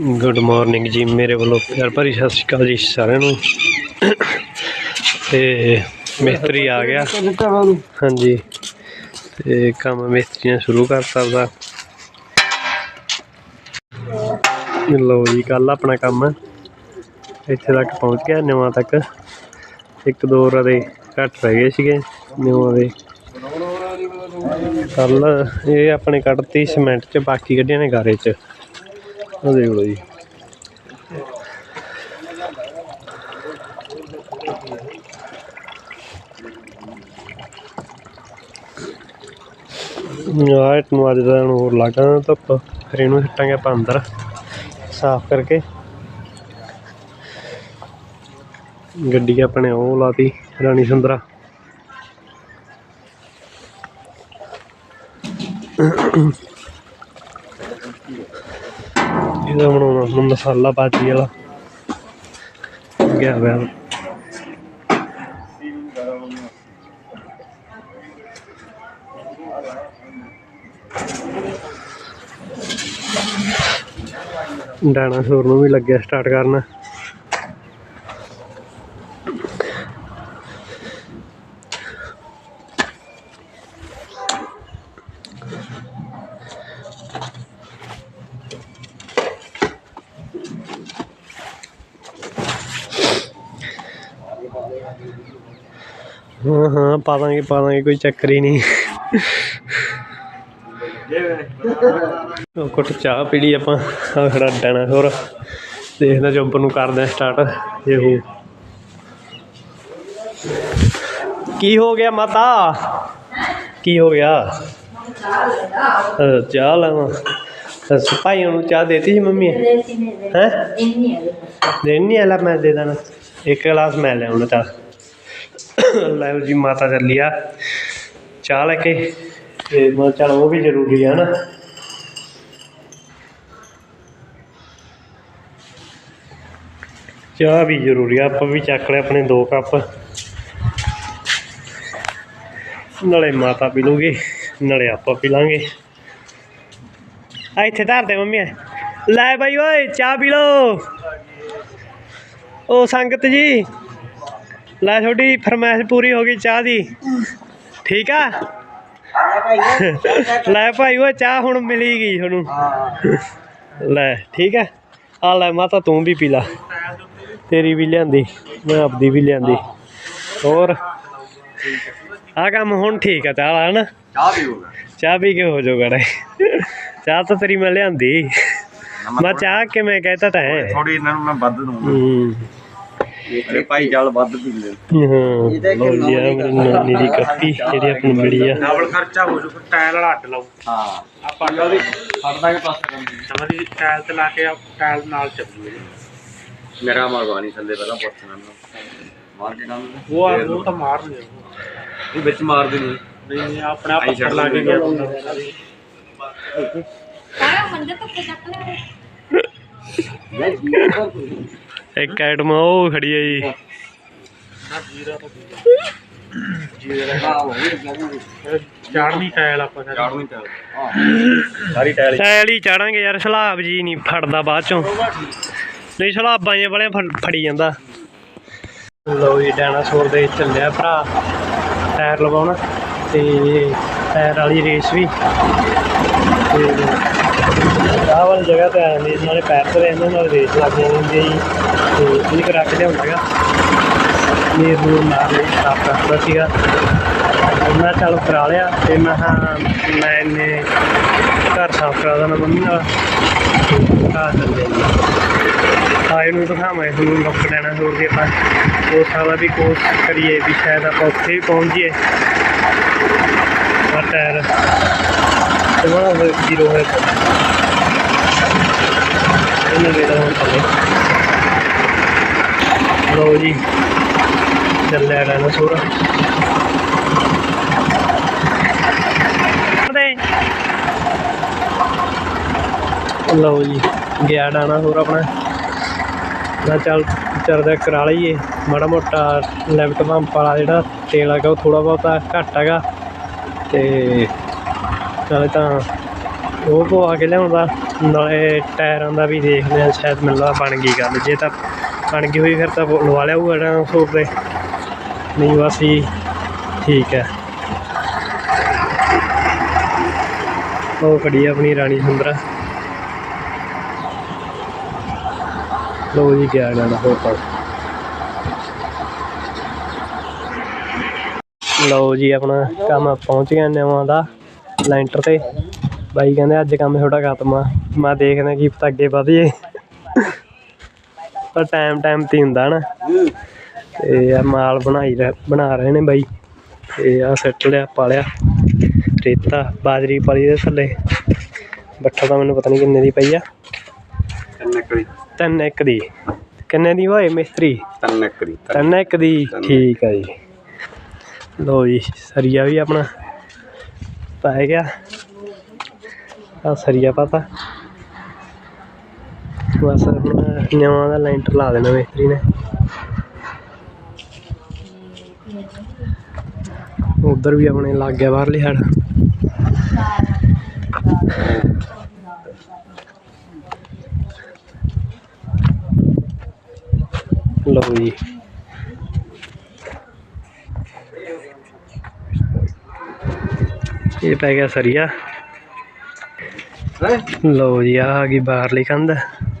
Good morning ਜੀ, ਮੇਰੇ ਵੱਲੋਂ ਪਿਆਰ ਭਰੀ ਸਤਿ ਸ਼੍ਰੀ ਅਕਾਲ ਜੀ ਸਾਰਿਆਂ ਨੂੰ। ਤੇ ਮਿਸਤਰੀ ਆ ਗਿਆ। ਹਾਂਜੀ। ਤੇ ਕੰਮ ਮਿਸਤਰੀ ਨੇ ਸ਼ੁਰੂ ਕਰਤਾ ਉਹਦਾ ਲਓ ਜੀ ਕੱਲ ਆਪਣਾ ਕੰਮ। ਇੱਥੇ ਤੱਕ ਪਹੁੰਚ ਗਿਆ, ਨਿਵਾਂ ਤੱਕ। ਇੱਕ ਦੋ ਰਦੇ ਘੱਟ ਰਹਿ ਗਏ ਸੀਗੇ, ਨਿਵਾਂ ਦੇ। ਕੱਲ ਇਹ ਆਪਣੇ ਕੱਢਤੀ ਸੀਮੈਂਟ 'ਚ, ਬਾਕੀ ਕੱਢਿਆ ਨੇ ਗਾਰੇ 'ਚ। ਉਹ ਦੇਖ ਲਓ ਜੀ। ਆਹ ਨੂੰ ਅੱਜ ਦਾ ਹੋਰ ਲਾਗਾ ਧੁੱਪ। ਫਿਰ ਇਹਨੂੰ ਸਿੱਟਾਂਗੇ ਆਪਾਂ ਅੰਦਰ, ਸਾਫ਼ ਕਰਕੇ। ਗੱਡੀ ਆਪਣੇ ਉਹ ਲਾਤੀ, ਰਾਣੀ ਸੁੰਦਰਾ। ਇਹਦਾ ਬਣਾਉਣਾ ਹੁਣ ਮਸਾਲਾ ਬਾਜੀ ਵਾਲਾ। ਗਿਆ ਹੋਇਆ ਡਾਇਨਾਸੌਰ ਨੂੰ ਵੀ ਲੱਗਿਆ ਸਟਾਰਟ ਕਰਨਾ। ਹਾਂ ਹਾਂ ਪਾ ਦਾਂਗੇ ਪਾ ਦਾਂਗੇ ਕੋਈ ਚੱਕਰ ਹੀ ਨਹੀਂ। ਉਹ ਕੁੱਟ ਚਾਹ ਪੀੜੀ ਆਪਾਂ ਆ ਖੜਾ ਡਾਇਨਾਸੌਰ ਦੇਖਦਾ ਜੰਪ ਨੂੰ ਕਰਦਾ ਸਟਾਰਟ ਇਹ ਹੋ। ਕੀ ਹੋ ਗਿਆ ਮਾਤਾ? ਕੀ ਹੋ ਗਿਆ? ਚਾਹ ਲਾਵਾਂ। ਅਹ ਭਾਈ ਨੂੰ ਚਾਹ ਦੇਤੀ ਸੀ ਮੰਮੀ? ਹੈ? ਦੇਣੀ ਆਲਾ ਮੈਂ ਦੇ ਦੇਣਾ। ਇੱਕ ਗਲਾਸ ਮੈਂ ਲੈ ਆਉਣਾ ਚਾਹ। ਲੈ ਜੀ, ਮਾਤਾ ਚੱਲੀ ਆ। ਚਾਹ ਲੈ ਕੇ। ਤੇ ਮੈਂ ਚੱਲ ਉਹ ਵੀ ਜ਼ਰੂਰੀ ਆ ਨਾ। ਚਾਹ ਵੀ ਜ਼ਰੂਰੀ ਆ, ਆਪਾਂ ਵੀ ਚੱਕ ਲਿਆ ਆਪਣੇ ਦੋ ਕੱਪ। ਨਾਲੇ ਮਾਤਾ ਪੀ ਲੂਗੀ ਨਾਲੇ ਆਪਾਂ ਪੀ ਲਾਂਗੇ ਆ ਇੱਥੇ ਧਰ ਦੇ ਮੰਮੀ ਲੈ ਬਾਈ ਓਏ, ਚਾਹ ਪੀ ਲਓ। ਉਹ ਸੰਗਤ ਜੀ। ਲੈ ਤੁਹਾਡੀ ਫਰਮਾਇਸ਼ ਪੂਰੀ ਹੋ ਗਈ ਚਾਹ ਦੀ। ਠੀਕ ਆ? ਲੈ ਭਾਈ ਉਹ ਚਾਹ ਹੁਣ ਮਿਲੀ ਗਈ ਤੁਹਾਨੂੰ। ਲੈ ਠੀਕ ਹੈ ਆ ਲੈ ਮਾਤਾ ਤੂੰ ਵੀ ਪੀ ਲਾ। ਤੇਰੀ ਵੀ ਲਿਆਂਦੀ ਮੈਂ ਆਪਦੀ ਵੀ ਲਿਆਂਦੀ। ਹੋਰ? ਆ ਕੰਮ ਹੁਣ ਠੀਕ ਆ ਚਾਹ ਹਨਾ? ਚਾਹ ਪੀਊਗਾ ਚਾਹ ਪੀ ਕੇ ਹੋ ਜਾਊਗਾ ਰੇ ਚਾਹ ਤਾਂ ਤੇਰੀ ਮੈਂ ਲਿਆਂਦੀ। ਮੈਂ ਚਾਹ ਕਿਵੇਂ ਕਹਿਤਾ ਤਾਂ ਥੋੜੀ ਇਹਨਾਂ ਨੂੰ ਮੈਂ ਵੱਧ ਦੂੰਗਾ ਅਰੇ ਭਾਈ ਚੱਲ ਵੱਧ ਪੀ ਲੈ। ਹਾਂ ਲਓ ਜੀ ਆ ਮੇਰੀ ਨਾਨੀ ਦੀ ਕੱਪੀ ਜਿਹੜੀ ਆਪਣੀ ਮਿਲੀ ਆ। ਡਬਲ ਖਰਚਾ ਹੋ ਜੂਗਾ ਟਾਇਲ ਵਾਲਾ ਅੱਡ ਲਾਓ। ਹਾਂ। ਆਪਾਂ ਲਾਓ ਫੜਦਾ ਕੇ ਪਾਸ ਕਰਨ ਸਮਝੀ ਟਾਇਲ ਤੇ ਲਾ ਕੇ ਟਾਇਲ ਨਾਲ ਚੱਲੂ ਮੇਰਾ ਮਰਵਾਣੀ ਥੱਲੇ ਪਹਿਲਾਂ ਪੁੱਛਣਾ ਨੂੰ ਮਾਰ ਕੇ ਕੰਮ ਉਹ ਆ ਉਹ ਤਾਂ ਮਾਰ ਨਹੀਂ ਇਹ ਵਿੱਚ ਮਾਰ ਦੇ ਨਹੀਂ ਨਹੀਂ ਆਪਣਾ ਪੱਥਰ ਲਾ ਕੇ ਗਿਆ ਸਾਰਾ ਮੰਜੇ ਧੱਕੇ ਚੱਕ ਲਿਆ। ਇੱਕ ਆਈਟਮ ਉਹ ਖੜੀ ਆ ਜੀ। ਚਾੜਨੀ ਟਾਇਲ ਆਪਾਂ ਸਾਰੀ ਹੀ। ਚਾੜਾਂਗੇ ਯਾਰ ਸਲਾਬ ਜੀ ਨਹੀਂ ਫੜਦਾ ਬਾਅਦ ਚੋਂ। ਨਹੀਂ ਸਲਾਬਾਂ ਜੇ ਵਾਲੇ ਫੜੀ ਜਾਂਦਾ। ਲਓ ਜੀ ਡਾਇਨਾਸੌਰ ਦੇ ਚੱਲਿਆ ਭਰਾ। ਟਾਇਰ ਲਵਾਉਣਾ। ਤੇ ਟਾਇਰ ਵਾਲੀ ਰੇਸ ਵੀ। ਤੇ ਆਹ ਵਾਲੀ ਜਗ੍ਹਾ ਤੇ ਆਏ ਨੇ ਨਾਲੇ ਪੈਰ ਤੇ ਇਹਨਾਂ ਨਾਲ ਰੇਸ ਲੱਗ ਜਾਂਦੀ ਹੈ ਜੀ। ਤੇ ਇਹ ਕਰਾ ਕੇ ਲਿਆਉਂਦਾਗਾ ਇਹ ਨੂੰ ਨਾਲ ਹੀ ਸਾਫ਼ ਕਰਦਾ ਸੀਗਾ। ਮੈਂ ਚੱਲ ਕਰਾ ਲਿਆ ਤੇ ਮੈਂ ਹਾਂ ਮੈਂ ਇਹਨੇ ਘਰ ਸਾਫ਼ ਕਰਾ ਦੇਣਾ ਮੰਮੀ ਨਾਲ। ਆ ਚੱਲੇ ਆਏ ਨੂੰ ਦਿਖਾਵਾਂ ਤੁਹਾਨੂੰ ਲੋਕ ਲੈਣਾ ਹੋਰ ਵੀ ਆਪਾਂ। ਉਹ ਸਾਲਾ ਵੀ ਕੋਸ਼ਿਸ਼ ਕਰੀਏ ਵੀ ਸ਼ਾਇਦ ਆਪਾਂ ਉੱਥੇ ਵੀ ਪਹੁੰਚ ਜਾਈਏ। ਆ ਟਾਇਰ। ਤੇ ਜ਼ੀਰੋ ਹੈ ਇਹਨੇ ਦੇ ਦੋ ਥੱਲੇ ਲਓ ਜੀ। ਚੱਲਿਆ ਡਾਇਨਾਸੌਰ ਲਓ ਜੀ ਗਿਆ ਡਾਣਾ ਹੋਰ ਆਪਣਾ। ਮੈਂ ਚੱਲ ਚਰਦਾ ਕਰਾ ਲਈਏ ਮਾੜਾ ਮੋਟਾ ਲੈਫਟ ਪੰਪ ਵਾਲਾ ਜਿਹੜਾ ਤੇਲ ਹੈਗਾ ਉਹ ਥੋੜਾ ਬਹੁਤਾ ਘੱਟ ਹੈਗਾ। ਤੇ ਨਾਲੇ ਤਾਂ ਉਹ ਪਵਾ ਕੇ ਲਿਆਉਂਦਾ। ਨਾਲੇ ਟਾਇਰਾਂ ਦਾ ਵੀ ਦੇਖਦੇ ਆ ਸ਼ਾਇਦ ਮੈਨੂੰ ਲੱਗਦਾ ਬਣ ਗਈ ਗੱਲ। ਜੇ ਤਾਂ ਬਣ ਗਈ ਹੋਈ, ਫਿਰ ਤਾਂ ਉਹ ਲਵਾ ਲਿਆ ਹੋਊਗਾ ਨਾ ਸੋਰ ਦੇ। ਨਹੀਂ, ਬਸ ਜੀ, ਠੀਕ ਹੈ। ਉਹ ਖੜੀ ਆਪਣੀ ਰਾਣੀ ਸੁੰਦਰਾ। ਲੋ ਜੀ, ਗਿਆ ਇਹਨਾਂ ਦਾ ਹੋਰ ਤਾਂ ਲਓ ਜੀ, ਆਪਣਾ ਕੰਮ ਪਹੁੰਚ ਗਿਆ ਨਵਾਂ ਦਾ, ਲੈਂਟਰ ਤੇ। ਬਾਈ ਕਹਿੰਦੇ, ਅੱਜ ਕੰਮ ਥੋੜਾ ਖਤਮ ਆ। ਮੈਂ ਦੇਖਦਾ ਕੀ ਪਤਾ ਅੱਗੇ ਵਧੀਏ ਪਰ ਟਾਈਮ ਟਾਈਮ ਤੇ ਹੁੰਦਾ ਨਾ। ਤੇ ਆ ਮਾਲ ਬਣਾਈ ਰਹਿ- ਬਣਾ ਰਹੇ ਨੇ ਬਾਈ। ਤੇ ਆ ਸੈੱਟ ਲਿਆ ਪਾਲਿਆ। ਰੇਤਾ ਬਾਜਰੀ ਪਾਲੀ ਦੇ ਥੱਲੇ। ਬੱਠਾ ਤਾਂ ਮੈਨੂੰ ਪਤਾ ਨਹੀਂ ਕਿੰਨੇ ਦੀ ਪਈ ਆ। ਤਿੰਨ ਇੱਕ ਦੀ। ਕਿੰਨੇ ਦੀ ਹੋਏ ਮਿਸਤਰੀ? ਤਿੰਨ ਇੱਕੜੀ ਤਿੰਨ। ਇੱਕ ਦੀ। ਠੀਕ ਆ ਜੀ। ਲੋ ਜੀ ਸਰੀਆ ਵੀ ਆਪਣਾ ਪੈ ਗਿਆ। ਆ ਸਰੀਆ ਪਤਾ ਬਸ ਹੁਣ ਨਵਾਂ ਦਾ ਲੈਂਟਰ ਲਾ ਦੇਣਾ ਮਿਸਤਰੀ ਨੇ। ਉਧਰ ਵੀ ਆਪਣੇ ਲੱਗ ਗਿਆ ਬਾਹਰਲੀ ਸਾਈਡ। ਲਓ ਜੀ। ਇਹ ਪੈ ਗਿਆ ਸਰੀਆ। ਲਓ ਜੀ ਆ ਗਈ ਬਾਹਰਲੀ ਕੰਧ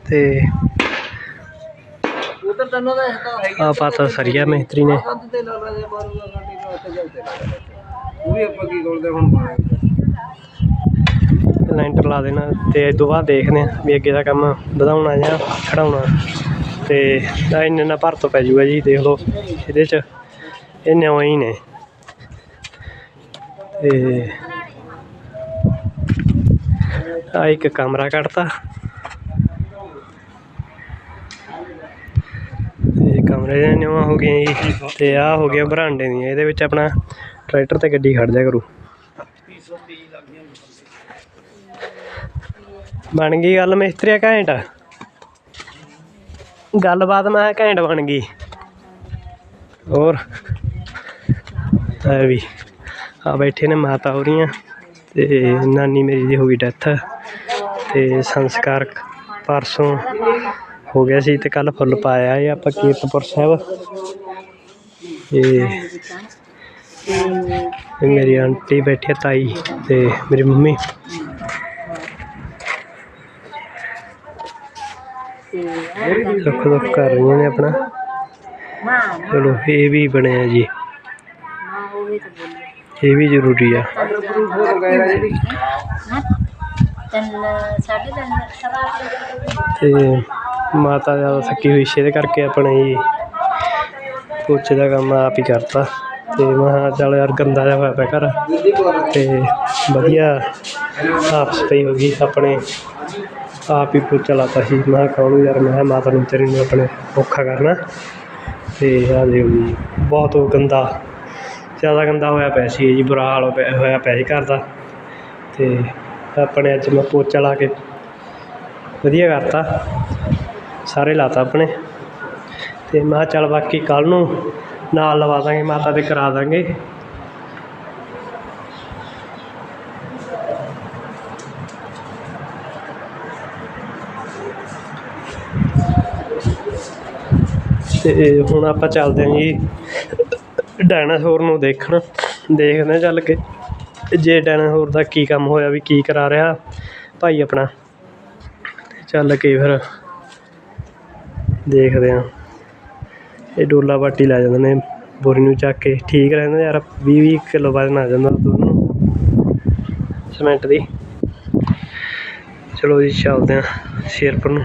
ਤੇ ਉਧਰ ਤੈਨੂੰ ਦਾ ਹੈਗਾ ਆ ਪਾਤਾ ਸਰੀਆ ਮਿਸਤਰੀ ਨੇ। ਕੰਧ ਤੇ ਲਾ ਲਾ ਜੇ ਮਾਰੂਗਾ ਗਾਂਡੀ ਦਾ ਉੱਤੇ ਜਲਤੇ ਉਹ ਵੀ ਆਪਾਂ ਕੀ ਕਰਦੇ ਹੁਣ ਲੈਂਟਰ ਲਾ ਦੇਣਾ ਤੇ ਇਸ ਤੋਂ ਬਾਅਦ ਦੇਖਦੇ ਆ ਵੀ ਅੱਗੇ ਦਾ ਕੰਮ ਵਧਾਉਣਾ ਜਾਂ ਖੜਾਉਣਾ। ਤੇ ਆ ਇੰਨੇ ਨਾ ਭਰ ਤੋਂ ਪੈ ਜੂਗਾ ਜੀ ਦੇਖ ਲਓ ਇਹਦੇ ਚ। ਇਹ ਨਵਾਂ ਹੀ ਨੇ। ਤੇ ਆ ਇੱਕ ਕਮਰਾ ਕੱਢਤਾ ਤੇ ਕਮਰੇ ਦੇ ਨਵਾਂ ਹੋ ਗਏ ਜੀ, ਤੇ ਆ ਹੋ ਗਿਆ ਬਰਾਂਡੇ ਦੀਆਂ, ਇਹਦੇ ਵਿੱਚ ਆਪਣਾ ਟਰੈਕਟਰ ਤੇ ਗੱਡੀ ਖੜ ਜਾ ਕਰੂ। ਬਣ ਗਈ ਗੱਲ ਮਿਸਤਰੀਆ ਘੈਂਟ? ਗੱਲਬਾਤ ਮੈਂ ਘੈਂਟ ਬਣ ਗਈ। ਹੋਰ? ਐ ਵੀ ਆ ਬੈਠੇ ਨੇ ਮਾਤਾ ਹੋ ਰਹੀਆਂ ਤੇ ਨਾਨੀ ਮੇਰੀ ਦੀ ਹੋ ਗਈ ਡੈਥ, ਤੇ ਸੰਸਕਾਰ ਪਰਸੋਂ ਹੋ ਗਿਆ ਸੀ ਤੇ ਕੱਲ ਫੁੱਲ ਪਾਇਆ ਇਹ ਆਪਾਂ ਕੀਰਤਪੁਰ ਸਾਹਿਬ। ਤੇ ਇਹ ਮੇਰੀ ਆਂਟੀ ਬੈਠੀ ਹੈ, ਤਾਈ ਤੇ ਮੇਰੀ ਮੰਮੀ। ਦੁੱਖ ਦੁੱਖ ਕਰ ਰਹੀਆਂ ਨੇ ਆਪਣਾ। ਚਲੋ, ਇਹ ਵੀ ਬਣਿਆ ਜੀ। ਇਹ ਵੀ ਜ਼ਰੂਰੀ ਆ। ਤਿੰਨ ਤੇ ਮਾਤਾ ਜ਼ਿਆਦਾ ਥੱਕੀ ਹੋਈ ਸੀ, ਇਹਦੇ ਕਰਕੇ ਆਪਣੇ ਹੀ ਪੋਚੇ ਦਾ ਕੰਮ ਆਪ ਹੀ ਕਰਤਾ। ਅਤੇ ਮੈਂ ਕਿਹਾ ਚੱਲ ਯਾਰ ਗੰਦਾ ਜਿਹਾ ਹੋਇਆ ਪਿਆ ਘਰ। ਅਤੇ ਵਧੀਆ ਸਾਫ਼ ਸਫ਼ਾਈ ਹੋ ਗਈ, ਆਪਣੇ ਆਪ ਹੀ ਪੋਚਾ ਲਾਤਾ ਸੀ। ਮੈਂ ਕਿਹਾ ਕਾਹਨੂੰ ਯਾਰ, ਮੈਂ ਕਿਹਾ ਮਾਤਾ ਨੂੰ ਤੇਰੀ ਨੂੰ ਆਪਣੇ ਔਖਾ ਕਰਨਾ। ਅਤੇ ਆ ਦੇਖੋ ਜੀ, ਬਹੁਤ ਉਹ ਗੰਦਾ, ਜ਼ਿਆਦਾ ਗੰਦਾ ਹੋਇਆ ਪਿਆ ਸੀ ਜੀ, ਬੁਰਾ ਹਾਲ ਪਿਆ, ਹੋਇਆ ਪਿਆ ਸੀ ਘਰ ਦਾ। ਅਤੇ ਆਪਣੇ ਅੱਜ ਮੈਂ ਪੋਚਾ ਲਾ ਕੇ ਵਧੀਆ ਕਰਤਾ। ਸਾਰੇ ਲਾਤਾ ਆਪਣੇ। ਤੇ ਮੈਂ ਕਿਹਾ ਚੱਲ ਬਾਕੀ ਕੱਲ ਨੂੰ ਨਾਲ ਲਵਾ ਦਾਂਗੇ, ਮਾਤਾ ਦੇ ਕਰਾ ਦਾਂਗੇ। ਤੇ ਹੁਣ ਆਪਾਂ ਚੱਲਦੇ ਹਾਂ ਜੀ ਡਾਇਨਾਸੌਰ ਨੂੰ ਦੇਖਣ। ਦੇਖਦੇ ਹਾਂ ਚੱਲ ਕੇ ਜੇ ਡਾਇਨਾਸੌਰ ਦਾ ਕੀ ਕੰਮ ਹੋਇਆ, ਵੀ ਕੀ ਕਰਾ ਰਿਹਾ ਭਾਈ ਆਪਣਾ। ਚੱਲ ਕੇ ਫਿਰ ਦੇਖਦੇ ਹਾਂ। ਇਹ ਡੋਲਾ ਬਾਟੀ ਲੈ ਜਾਂਦੇ ਨੇ, ਬੋਰੀ ਨੂੰ ਚੱਕ ਕੇ। ਠੀਕ ਰਹਿੰਦਾ ਯਾਰ 20 20 ਕਿਲੋ ਵਜ਼ਨ ਆ ਜਾਂਦਾ ਦੁੱਧ ਨੂੰ। ਸੀਮੈਂਟ ਦੀ। ਚਲੋ ਜੀ, ਚੱਲਦੇ ਹਾਂ ਸ਼ੇਰਪੁਰ ਨੂੰ।